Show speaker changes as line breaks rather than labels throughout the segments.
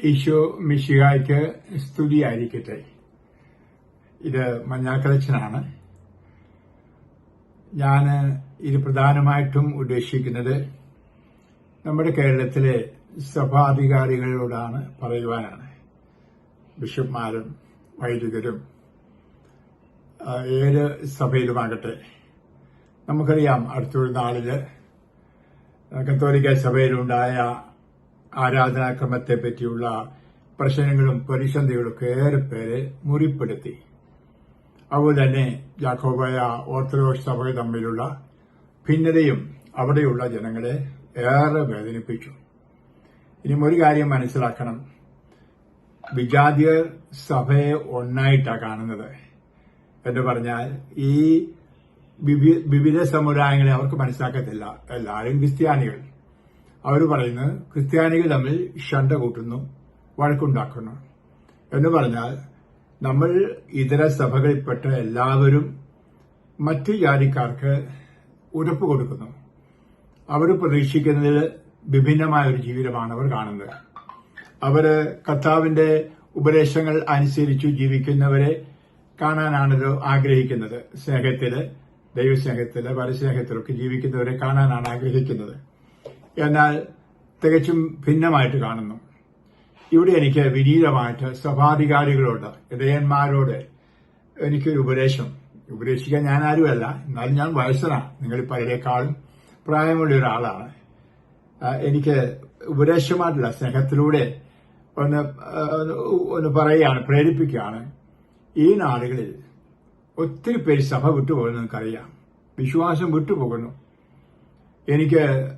ഈശോ മിശിഹായ്ക്ക് സ്തുതിയായിരിക്കട്ടെ. ഇത് മഞ്ഞാക്കളച്ചനാണ് ഞാൻ ഇത് പ്രധാനമായിട്ടും ഉദ്ദേശിക്കുന്നത് നമ്മുടെ കേരളത്തിലെ സഭാധികാരികളോടാണ് പറയുവാനാണ്. ബിഷപ്പ്മാരും വൈദികരും ഏത് സഭയിലുമാകട്ടെ. നമുക്കറിയാം അടുത്തൊരു നാളിൽ കത്തോലിക്ക സഭയിലുണ്ടായ ആരാധനാക്രമത്തെ പറ്റിയുള്ള പ്രശ്നങ്ങളും പ്രതിസന്ധികളൊക്കെ ഏറെ പേരെ മുറിപ്പെടുത്തി. അതുപോലെ തന്നെ ജാക്കോബായ ഓർത്തഡോക്സ് സഭ തമ്മിലുള്ള ഭിന്നതയും അവിടെയുള്ള ജനങ്ങളെ ഏറെ വേദനിപ്പിച്ചു. ഇനി ഒരു കാര്യം മനസ്സിലാക്കണം. വിജാതിയർ സഭയെ ഒന്നായിട്ടാണ് കാണുന്നത്. എന്ന് പറഞ്ഞാൽ ഈ വിവിധ സമുദായങ്ങളെ അവർക്ക് മനസ്സിലാക്കത്തില്ല. എല്ലാവരും ക്രിസ്ത്യാനികൾ. അവർ പറയുന്നത് ക്രിസ്ത്യാനികൾ തമ്മിൽ ഷണ്ട കൂട്ടുന്നു വഴക്കുണ്ടാക്കുന്നു. എന്ന് പറഞ്ഞാൽ നമ്മൾ ഇതര സഭകളിൽപ്പെട്ട എല്ലാവരും മറ്റ് ജാതിക്കാർക്ക് ഉറപ്പ് കൊടുക്കുന്നു. അവർ പ്രതീക്ഷിക്കുന്നതിൽ വിഭിന്നമായ ഒരു ജീവിതമാണ് അവർ കാണുന്നത്. അവർ കർത്താവിന്റെ ഉപദേശങ്ങൾ അനുസരിച്ചു ജീവിക്കുന്നവരെ കാണാനാണല്ലോ ആഗ്രഹിക്കുന്നത്. സ്നേഹത്തിൽ ദൈവസ്നേഹത്തിൽ പരസ്നേഹത്തിലൊക്കെ ജീവിക്കുന്നവരെ കാണാനാണ് ആഗ്രഹിക്കുന്നത്. എന്നാൽ തികച്ചും ഭിന്നമായിട്ട് കാണുന്നു. ഇവിടെ എനിക്ക് വിനീതമായിട്ട് സഭാധികാരികളോട് ഇടയന്മാരോട് എനിക്കൊരു ഉപദേശം. ഉപദേശിക്കാൻ ഞാൻ ആരുമല്ല. എന്നാലും ഞാൻ വയസ്സനാണ്. നിങ്ങൾ പലരെക്കാളും പ്രായമുള്ള ഒരാളാണ്. എനിക്ക് ഉപദേശമായിട്ടില്ല സ്നേഹത്തിലൂടെ ഒന്ന് ഒന്ന് പറയുകയാണ് പ്രേരിപ്പിക്കുകയാണ്. ഈ നാടുകളിൽ ഒത്തിരി പേര് സഭ വിട്ടുപോകുന്നു നിങ്ങൾക്കറിയാം. വിശ്വാസം വിട്ടുപോകുന്നു. എനിക്ക്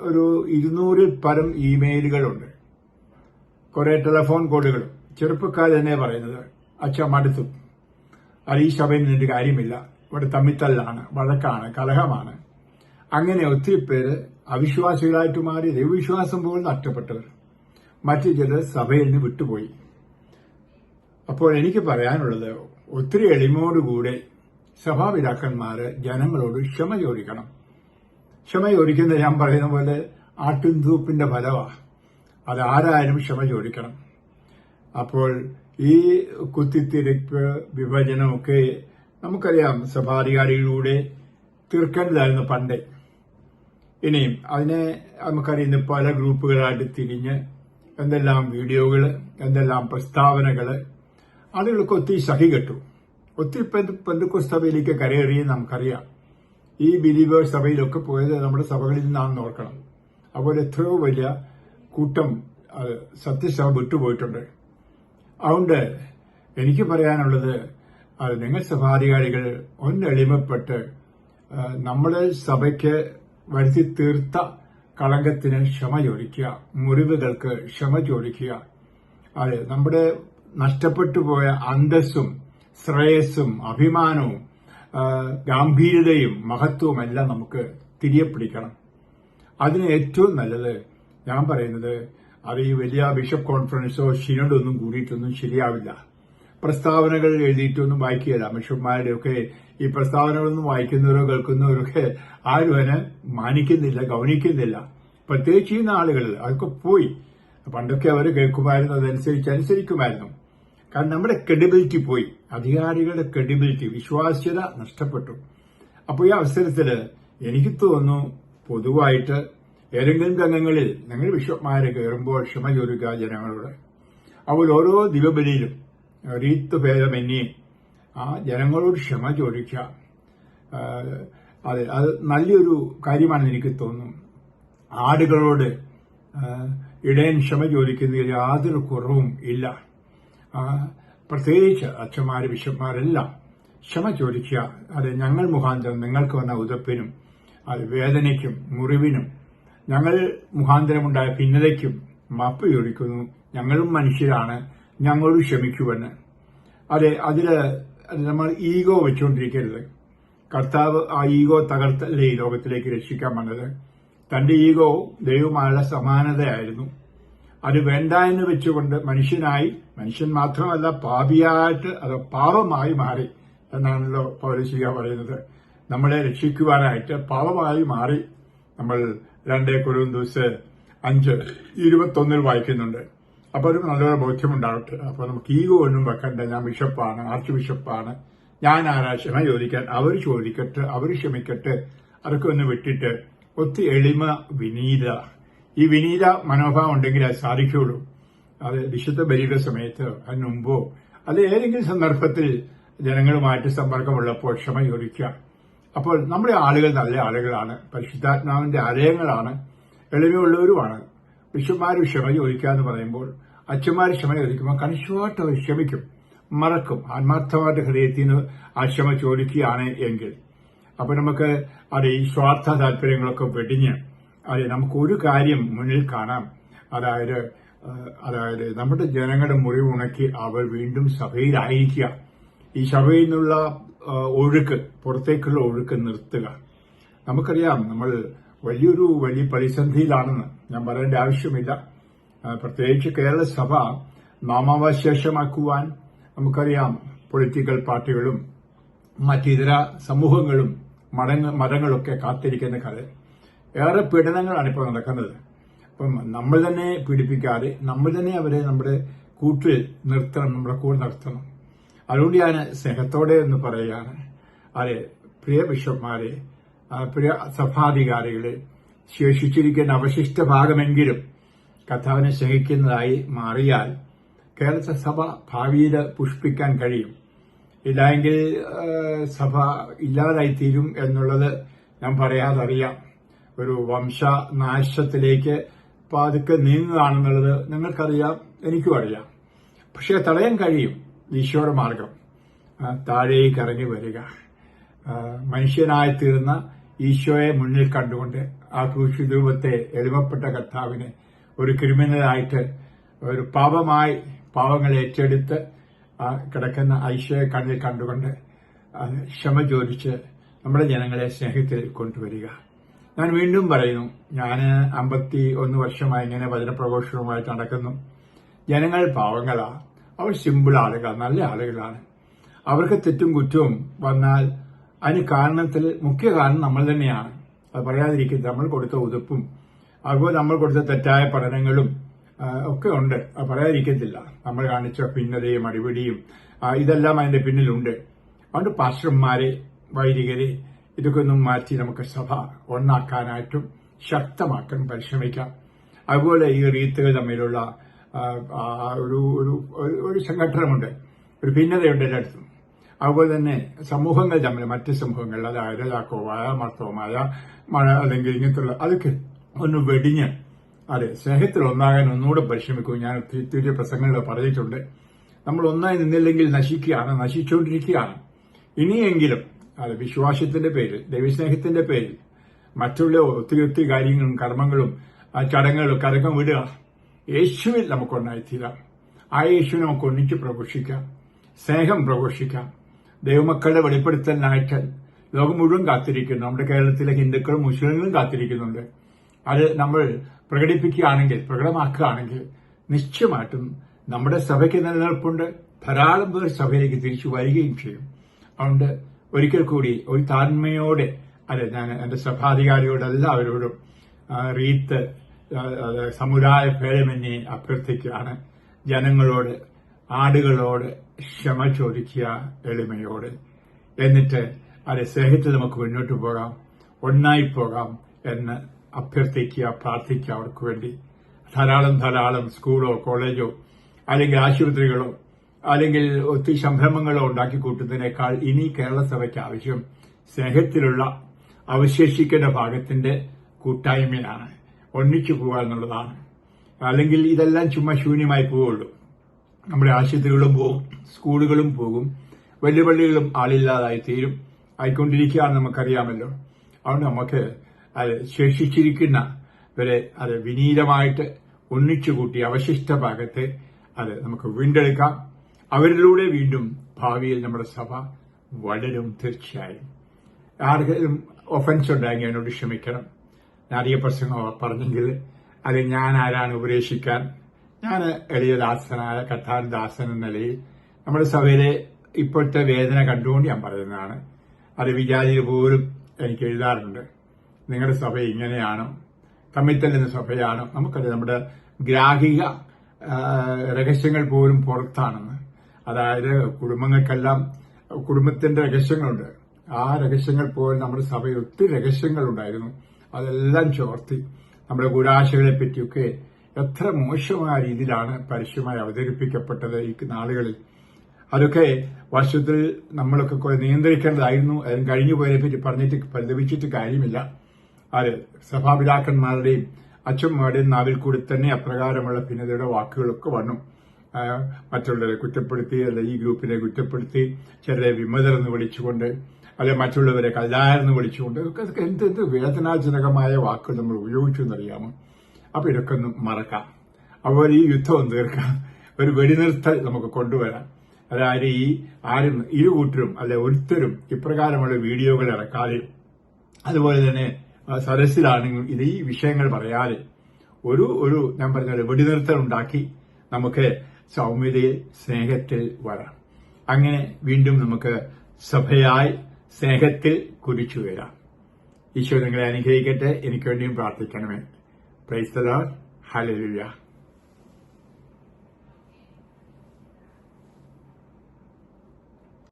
ഒരു ഇരുന്നൂറിൽ പരം ഇമെയിലുകളുണ്ട്. കുറെ ടെലിഫോൺ കോളുകളും. ചെറുപ്പക്കാർ തന്നെ പറയുന്നത് അച്ഛ മടുത്തു. സഭയിൽ നിന്നിട്ട് കാര്യമില്ല. ഇവിടെ തമ്മിത്തല്ലാണ് വഴക്കാണ് കലഹമാണ്. അങ്ങനെ ഒത്തിരി പേര് അവിശ്വാസികളായിട്ട് മാറി ദൈവവിശ്വാസം പോലും നഷ്ടപ്പെട്ടവർ. മറ്റു ചിലർ സഭയിൽ നിന്ന് വിട്ടുപോയി. അപ്പോൾ എനിക്ക് പറയാനുള്ളത് ഒത്തിരി എളിമയോടുകൂടെ സഭാപിതാക്കന്മാര് ജനങ്ങളോട് ക്ഷമ ചോദിക്കണം. ക്ഷമ ചോദിക്കുന്നത് ഞാൻ പറയുന്ന പോലെ ആട്ടിൻതൂപ്പിന്റെ ഫലമാണ് അത് ആരായാലും ക്ഷമ ചോദിക്കണം. അപ്പോൾ ഈ കുത്തിത്തിരിപ്പ് വിഭജനമൊക്കെ നമുക്കറിയാം സഭാധികാരികളിലൂടെ തീർക്കേണ്ടതായിരുന്നു പണ്ടേ. ഇനിയും അതിനെ നമുക്കറിയുന്ന പല ഗ്രൂപ്പുകളായിട്ട് തിരിഞ്ഞ് എന്തെല്ലാം വീഡിയോകൾ എന്തെല്ലാം പ്രസ്താവനകൾ ആളുകൾക്ക് ഒത്തിരി സഹി കെട്ടു. ഒത്തിരി പെന്തുക്കുസ് സഭയിലേക്ക് കരയേറിയെന്ന് നമുക്കറിയാം. ഈ ബിലീവേഴ്സ് സഭയിലൊക്കെ പോയത് നമ്മുടെ സഭകളിൽ നിന്നാണെന്ന് നോക്കണം അതുപോലെ എത്രയോ വലിയ കൂട്ടം സത്യസഭ വിട്ടുപോയിട്ടുണ്ട്. അതുകൊണ്ട് എനിക്ക് പറയാനുള്ളത് നിങ്ങൾ സഭാധികാരികൾ ഒന്നെളിമപ്പെട്ട് നമ്മളെ സഭയ്ക്ക് വരുത്തി തീർത്ത കളങ്കത്തിന് ക്ഷമ ചോദിക്കുക മുറിവുകൾക്ക് ക്ഷമ ചോദിക്കുക. നമ്മുടെ നഷ്ടപ്പെട്ടു പോയ അന്തസ്സും ശ്രേയസ്സും അഭിമാനവും ഗാംഭീര്യതയും മഹത്വവും എല്ലാം നമുക്ക് തിരികെ പിടിക്കണം. അതിന് ഏറ്റവും നല്ലത് ഞാൻ പറയുന്നത് അത് ഈ വലിയ ബിഷപ്പ് കോൺഫറൻസോ ഷിനോടൊന്നും കൂടിയിട്ടൊന്നും ശരിയാവില്ല. പ്രസ്താവനകൾ എഴുതിയിട്ടൊന്നും വായിക്കുകയില്ല. ബിഷപ്പ്മാരുടെയൊക്കെ ഈ പ്രസ്താവനകളൊന്നും വായിക്കുന്നവരോ കേൾക്കുന്നവരോ ഒക്കെ ആരും അതിനെ മാനിക്കുന്നില്ല ഗൗനിക്കുന്നില്ല. പ്രത്യേകിച്ച് ഈ നാളുകളിൽ അതൊക്കെ പോയി. പണ്ടൊക്കെ അവർ കേൾക്കുമായിരുന്നു അതനുസരിച്ച് അനുസരിക്കുമായിരുന്നു. കാരണം നമ്മുടെ ക്രെഡിബിലിറ്റി പോയി. അധികാരികളുടെ ക്രെഡിബിലിറ്റി വിശ്വാസ്യത നഷ്ടപ്പെട്ടു. അപ്പോൾ ഈ അവസരത്തിൽ എനിക്ക് തോന്നുന്നു പൊതുവായിട്ട് ഏതെങ്കിലും രംഗങ്ങളിൽ ഞങ്ങൾ ബിഷപ്പ്മാരെ കയറുമ്പോൾ ക്ഷമ ചോദിക്കുക ജനങ്ങളോട്. അപ്പോൾ ഓരോ ദിവബലിയിലും റീത്ത് ഭേദമന്യേ ആ ജനങ്ങളോട് ക്ഷമ ചോദിക്കുക. അതെ അത് നല്ലൊരു കാര്യമാണെന്ന് എനിക്ക് തോന്നുന്നു. ആടുകളോട് ഇടയൻ ക്ഷമ ചോദിക്കുന്നതിൽ യാതൊരു കുറവും ഇല്ല. പ്രത്യേകിച്ച് അച്ഛന്മാര് ബിഷപ്പ്മാരെല്ലാം ക്ഷമ ചോദിക്കുക. അത് ഞങ്ങൾ മുഖാന്തരം നിങ്ങൾക്ക് വന്ന ഉതപ്പിനും അത് വേദനയ്ക്കും മുറിവിനും ഞങ്ങൾ മുഖാന്തരമുണ്ടായ ഭിന്നതയ്ക്കും മാപ്പ് ചോദിക്കുന്നു. ഞങ്ങളും മനുഷ്യരാണ് ഞങ്ങളും ക്ഷമിക്കുമെന്ന് അതെ അതിൽ നമ്മൾ ഈഗോ വെച്ചുകൊണ്ടിരിക്കരുത് കർത്താവ് ആ ഈഗോ തകർത്തല്ലേ ഈ ലോകത്തിലേക്ക് രക്ഷിക്കാൻ വന്നത്? തന്റെ ഈഗോ ദൈവമായുള്ള സമാനതയായിരുന്നു. അത് വേണ്ട എന്ന് വെച്ചുകൊണ്ട് മനുഷ്യനായി മനുഷ്യൻ മാത്രമല്ല പാപിയായിട്ട് അത് പാപമായി മാറി എന്നാണല്ലോ പൗരശിക പറയുന്നത്. നമ്മളെ രക്ഷിക്കുവാനായിട്ട് പാപമായി മാറി നമ്മൾ രണ്ടേ കുറുന്തൂസ് അഞ്ച് ഇരുപത്തൊന്നിൽ വായിക്കുന്നുണ്ട്. അപ്പോൾ ഒരു നല്ലൊരു ബോധ്യമുണ്ടാവട്ടെ. അപ്പോൾ നമുക്ക് ഈഗോ ഒന്നും വെക്കണ്ട. ഞാൻ ബിഷപ്പാണ് ആർച്ച് ബിഷപ്പാണ്. ഞാൻ ആരാ ക്ഷമ ചോദിക്കാൻ? അവർ ചോദിക്കട്ടെ അവർ ക്ഷമിക്കട്ടെ. അതൊക്കെ ഒന്ന് വിട്ടിട്ട് ഒത്തി എളിമ വിനീത ഈ വിനീത മനോഭാവം ഉണ്ടെങ്കിൽ അത് സാധിക്കുള്ളൂ അത് വിശുദ്ധ ബലിയുടെ സമയത്ത് അതിന് മുമ്പോ ഏതെങ്കിലും സന്ദർഭത്തിൽ ജനങ്ങളുമായിട്ട് സമ്പർക്കമുള്ളപ്പോൾ ക്ഷമ ചോദിക്കുക അപ്പോൾ നമ്മുടെ ആളുകൾ നല്ല ആളുകളാണ്. പരിശുദ്ധാത്മാവിന്റെ ആലയങ്ങളാണ്. എളിമയുള്ളവരുമാണ്. വിശുമാർ ക്ഷമ ചോദിക്കുക എന്ന് പറയുമ്പോൾ അച്ഛന്മാർ ക്ഷമ ചോദിക്കുമ്പോൾ കണിശമായിട്ട് അവർ ക്ഷമിക്കും. മറക്കും. ആത്മാർത്ഥമായിട്ട് ഹൃദയത്തിൽ നിന്ന് ആ ക്ഷമ ചോദിക്കുകയാണ് എങ്കിൽ. അപ്പൊ നമുക്ക് അത് ഈ സ്വാർത്ഥ താല്പര്യങ്ങളൊക്കെ വെടിഞ്ഞ് അത് നമുക്ക് ഒരു കാര്യം മുന്നിൽ കാണാം. അതായത് അതായത് നമ്മുടെ ജനങ്ങളുടെ മുറിവുണക്കി അവർ വീണ്ടും സഭയിലായിരിക്കുക. ഈ സഭയിൽ നിന്നുള്ള ഒഴുക്ക് പുറത്തേക്കുള്ള ഒഴുക്ക് നിർത്തുക. നമുക്കറിയാം നമ്മൾ വലിയൊരു വലിയ പ്രതിസന്ധിയിലാണെന്ന് ഞാൻ പറയേണ്ട ആവശ്യമില്ല. പ്രത്യേകിച്ച് കേരള സഭ നാമാവശേഷമാക്കുവാൻ നമുക്കറിയാം പൊളിറ്റിക്കൽ പാർട്ടികളും മറ്റിതര സമൂഹങ്ങളും മതങ്ങളൊക്കെ കാത്തിരിക്കുന്ന കഥ. ഏറെ പീഡനങ്ങളാണ് ഇപ്പോൾ നടക്കുന്നത്. അപ്പം നമ്മൾ തന്നെ പീഡിപ്പിക്കാതെ നമ്മൾ തന്നെ അവരെ നമ്മുടെ കൂട്ടിൽ നിർത്തണം നമ്മുടെ കൂടെ നിർത്തണം അതുകൊണ്ട് ഞാൻ സ്നേഹത്തോടെ എന്ന് പറയുകയാണ്. അതെ പ്രിയ ബിഷപ്പ്മാരെ പ്രിയ സഭാധികാരികളെ ശേഷിച്ചിരിക്കുന്ന അവശിഷ്ട ഭാഗമെങ്കിലും കഥാവിനെ സ്നേഹിക്കുന്നതായി മാറിയാൽ കേരള സഭ ഭാവിയിൽ പുഷ്പിക്കാൻ കഴിയും. ഇല്ലായെങ്കിൽ സഭ ഇല്ലാതായിത്തീരും എന്നുള്ളത് ഞാൻ പറയാതെ അറിയാം. ഒരു വംശനാശത്തിലേക്ക് പതുക്കെ നീങ്ങുകയാണെന്നുള്ളത് നിങ്ങൾക്കറിയാം എനിക്കും അറിയാം. പക്ഷെ തടയാൻ കഴിയും ഈശോയുടെ മാർഗം. താഴേക്ക് ഇറങ്ങി വരിക. മനുഷ്യനായി തീർന്ന ഈശോയെ മുന്നിൽ കണ്ടുകൊണ്ട് ആ ക്രൂശി രൂപത്തെ എളിമപ്പെട്ട കർത്താവിനെ ഒരു ക്രിമിനലായിട്ട് ഒരു പാപമായി പാവങ്ങൾ ഏറ്റെടുത്ത് കിടക്കുന്ന ഐശോയെ കണ്ണിൽ കണ്ടുകൊണ്ട് ക്ഷമ ചോദിച്ച് നമ്മുടെ ജനങ്ങളെ സ്നേഹത്തിൽ കൊണ്ടുവരിക. ഞാൻ വീണ്ടും പറയുന്നു ഞാൻ അമ്പത്തി ഒന്ന് വർഷമായി ഇങ്ങനെ വചനപ്രഘോഷവുമായി നടക്കുന്നു. ജനങ്ങൾ പാവങ്ങളാ. അവർ സിമ്പിൾ ആളുകൾ നല്ല ആളുകളാണ്. അവർക്ക് തെറ്റും കുറ്റവും വന്നാൽ അതിന് കാരണത്തിൽ മുഖ്യ കാരണം നമ്മൾ തന്നെയാണ്. അത് പറയാതിരിക്കുന്നത് നമ്മൾ കൊടുത്ത ഉതുപ്പും അതുപോലെ നമ്മൾ കൊടുത്ത തെറ്റായ പഠനങ്ങളും ഒക്കെ ഉണ്ട്. അത് പറയാതിരിക്കത്തില്ല. നമ്മൾ കാണിച്ച ഭിന്നതയും അടിപിടിയും ഇതെല്ലാം അതിന്റെ പിന്നിലുണ്ട്. അതുകൊണ്ട് പാസ്റ്റർമാരെ വൈദികരെ ഇതൊക്കെ ഒന്നും മാറ്റി നമുക്ക് സഭ ഒന്നാക്കാനായിട്ടും ശക്തമാക്കാൻ പരിശ്രമിക്കാം. അതുപോലെ ഈ റീത്തുകൾ തമ്മിലുള്ള ഒരു ഒരു ഒരു- സംഘടനമുണ്ട് ഒരു ഭിന്നതയുണ്ട് എല്ലായിടത്തും. അതുപോലെ തന്നെ സമൂഹങ്ങൾ തമ്മിൽ മറ്റ് സമൂഹങ്ങൾ അതായത് യാക്കോവായ മർത്തോമായ മഴ അല്ലെങ്കിൽ ഇങ്ങനത്തുള്ള അതൊക്കെ ഒന്ന് വെടിഞ്ഞ് അതെ സ്നേഹത്തിൽ ഒന്നാകാൻ ഒന്നുകൂടെ പരിശ്രമിക്കും. ഞാൻ ഒത്തിരി പ്രസംഗങ്ങളിൽ പറഞ്ഞിട്ടുണ്ട്. നമ്മൾ ഒന്നായി നിന്നില്ലെങ്കിൽ നശിക്കുകയാണ് നശിച്ചുകൊണ്ടിരിക്കുകയാണ്. ഇനിയെങ്കിലും അത് വിശ്വാസത്തിന്റെ പേരിൽ ദൈവസ്നേഹത്തിന്റെ പേരിൽ മറ്റുള്ള ഒത്തിരി ഒത്തിരി കാര്യങ്ങളും കർമ്മങ്ങളും ചടങ്ങുകളും കരകം വിടുക. യേശുവിൽ നമുക്കൊന്നായിത്തീരാം. ആ യേശുവിനെ നമുക്ക് ഒന്നിച്ച് പ്രഘോഷിക്കാം. സ്നേഹം പ്രഘോഷിക്കാം. ദൈവമക്കളുടെ വെളിപ്പെടുത്തലിനായിട്ട് ലോകം മുഴുവൻ കാത്തിരിക്കുന്നു. നമ്മുടെ കേരളത്തിലെ ഹിന്ദുക്കളും മുസ്ലിങ്ങളും കാത്തിരിക്കുന്നുണ്ട്. അത് നമ്മൾ പ്രകടിപ്പിക്കുകയാണെങ്കിൽ പ്രകടമാക്കുകയാണെങ്കിൽ നിശ്ചയമായിട്ടും നമ്മുടെ സഭയ്ക്ക് നിലനിൽപ്പുണ്ട്. ധാരാളം പേർ സഭയിലേക്ക് തിരിച്ചു വരികയും ചെയ്യും. അതുകൊണ്ട് ഒരിക്കൽ കൂടി ഒരു താഴ്മയോടെ അല്ലെ ഞാൻ എന്റെ സഭാധികാരിയോട് എല്ലാവരോടും റീത്ത് സമുദായ ഭേദമന്യെ അഭ്യർത്ഥിക്കുകയാണ്. ജനങ്ങളോട് ആടുകളോട് ക്ഷമ ചോദിക്കുക എളിമയോട്. എന്നിട്ട് അത് സ്നേഹത്തിൽ നമുക്ക് മുന്നോട്ട് പോകാം ഒന്നായി പോകാം എന്ന് അഭ്യർത്ഥിക്കുക പ്രാർത്ഥിക്കുക അവർക്ക് വേണ്ടി. ധാരാളം ധാരാളം സ്കൂളോ കോളേജോ അല്ലെങ്കിൽ ആശുപത്രികളോ അല്ലെങ്കിൽ ഒത്തിരി സംരംഭങ്ങളോ ഉണ്ടാക്കി കൂട്ടുന്നതിനേക്കാൾ ഇനി കേരള സഭയ്ക്ക് ആവശ്യം സ്നേഹത്തിലുള്ള അവശേഷിക്കുന്ന ഭാഗത്തിന്റെ കൂട്ടായ്മയാണ്. ഒന്നിച്ചു പോവുക എന്നുള്ളതാണ്. അല്ലെങ്കിൽ ഇതെല്ലാം ചുമ്മാ ശൂന്യമായി പോവുള്ളൂ. നമ്മുടെ ആശുപത്രികളും പോകും സ്കൂളുകളും പോകും വലിയ പള്ളികളും ആളില്ലാതായി തീരും. ആയിക്കൊണ്ടിരിക്കുകയാണ് നമുക്കറിയാമല്ലോ. അതുകൊണ്ട് നമുക്ക് അത് ശേഷിച്ചിരിക്കുന്ന വരെ അത് വിനീതമായിട്ട് ഒന്നിച്ചു കൂട്ടി അവശിഷ്ട ഭാഗത്തെ അത് നമുക്ക് വീണ്ടെടുക്കാം. അവരിലൂടെ വീണ്ടും ഭാവിയിൽ നമ്മുടെ സഭ വളരും തീർച്ചയായും. ആർക്കും ഒഫൻസ് ഉണ്ടായെങ്കിൽ എന്നോട് ക്ഷമിക്കണം. പ്രശ്നങ്ങൾ പ്രസംഗം പറഞ്ഞെങ്കിൽ അത് ഞാൻ ആരാണ് ഉപദേശിക്കാൻ? ഞാൻ എളിയ ദാസനായ കഥാൻ ദാസൻ എന്ന നിലയിൽ നമ്മുടെ സഭയിലെ ഇപ്പോഴത്തെ വേദന കണ്ടുകൊണ്ട് ഞാൻ പറയുന്നതാണ്. അത് വിചാരിയിൽ പോലും എനിക്ക് എഴുതാറുണ്ട്. നിങ്ങളുടെ സഭ ഇങ്ങനെയാണോ. തമ്മിൽ തല്ലുന്ന സഭയാണോ. നമുക്കത് നമ്മുടെ ഗ്രാഹിക രഹസ്യങ്ങൾ പോലും പുറത്താണെന്ന്. അതായത് കുടുംബങ്ങൾക്കെല്ലാം കുടുംബത്തിന്റെ രഹസ്യങ്ങളുണ്ട്. ആ രഹസ്യങ്ങൾ പോലും നമ്മുടെ സഭയിൽ ഒത്തിരി രഹസ്യങ്ങളുണ്ടായിരുന്നു. അതെല്ലാം ചോർത്തി നമ്മുടെ ഗുരാശകളെ പറ്റിയൊക്കെ എത്ര മോശമായ രീതിയിലാണ് പരസ്യമായി അവതരിപ്പിക്കപ്പെട്ടത് ഈ നാളുകളിൽ. അതൊക്കെ വർഷത്തിൽ നമ്മളൊക്കെ കുറെ നിയന്ത്രിക്കേണ്ടതായിരുന്നു. അതും കഴിഞ്ഞു പോയതിനെ പറ്റി പറഞ്ഞിട്ട് പരിതപിച്ചിട്ട് കാര്യമില്ല. അത് സഭാപിതാക്കന്മാരുടെയും അച്ഛന്മാരുടെയും നാവിൽ കൂടി തന്നെ അപ്രകാരമുള്ള ഭിന്നതയുടെ വാക്കുകളൊക്കെ വന്നു. മറ്റുള്ളവരെ കുറ്റപ്പെടുത്തി അല്ലെ ഈ ഗ്രൂപ്പിനെ കുറ്റപ്പെടുത്തി ചിലരെ വിമതർ എന്ന് വിളിച്ചുകൊണ്ട് അല്ലെ മറ്റുള്ളവരെ കല്ലാരെന്ന് വിളിച്ചുകൊണ്ട് ഇതൊക്കെ എന്ത് എന്ത് വേദനാജനകമായ വാക്കുകൾ നമ്മൾ ഉപയോഗിച്ചു എന്നറിയാമോ? അപ്പോൾ ഇതൊക്കെ ഒന്ന് മറക്കാം. അതുപോലെ ഈ യുദ്ധം ഒന്ന് തീർക്കാം. ഒരു വെടിനിർത്തൽ നമുക്ക് കൊണ്ടുവരാം. അതായത് ഈ ആരും ഇരു കൂട്ടരും അല്ലെ ഒരുത്തരും ഇപ്രകാരമുള്ള വീഡിയോകൾ ഇറക്കാതെ അതുപോലെ തന്നെ സദസ്സിലാണെങ്കിലും ഇത് ഈ വിഷയങ്ങൾ പറയാതെ ഒരു ഒരു ഞാൻ പറഞ്ഞ വെടിനിർത്തൽ ഉണ്ടാക്കി നമുക്ക് സൗമ്യതയിൽ സ്നേഹത്തിൽ വരാം. അങ്ങനെ വീണ്ടും നമുക്ക് സഭയായി സ്നേഹത്തിൽ കുരിച്ചു വരാം. ഈശോ നിങ്ങളെ അനുഗ്രഹിക്കട്ടെ. എനിക്ക് വേണ്ടിയും പ്രാർത്ഥിക്കണമേ. പ്രൈസ്തലാൽ ഹലലുയ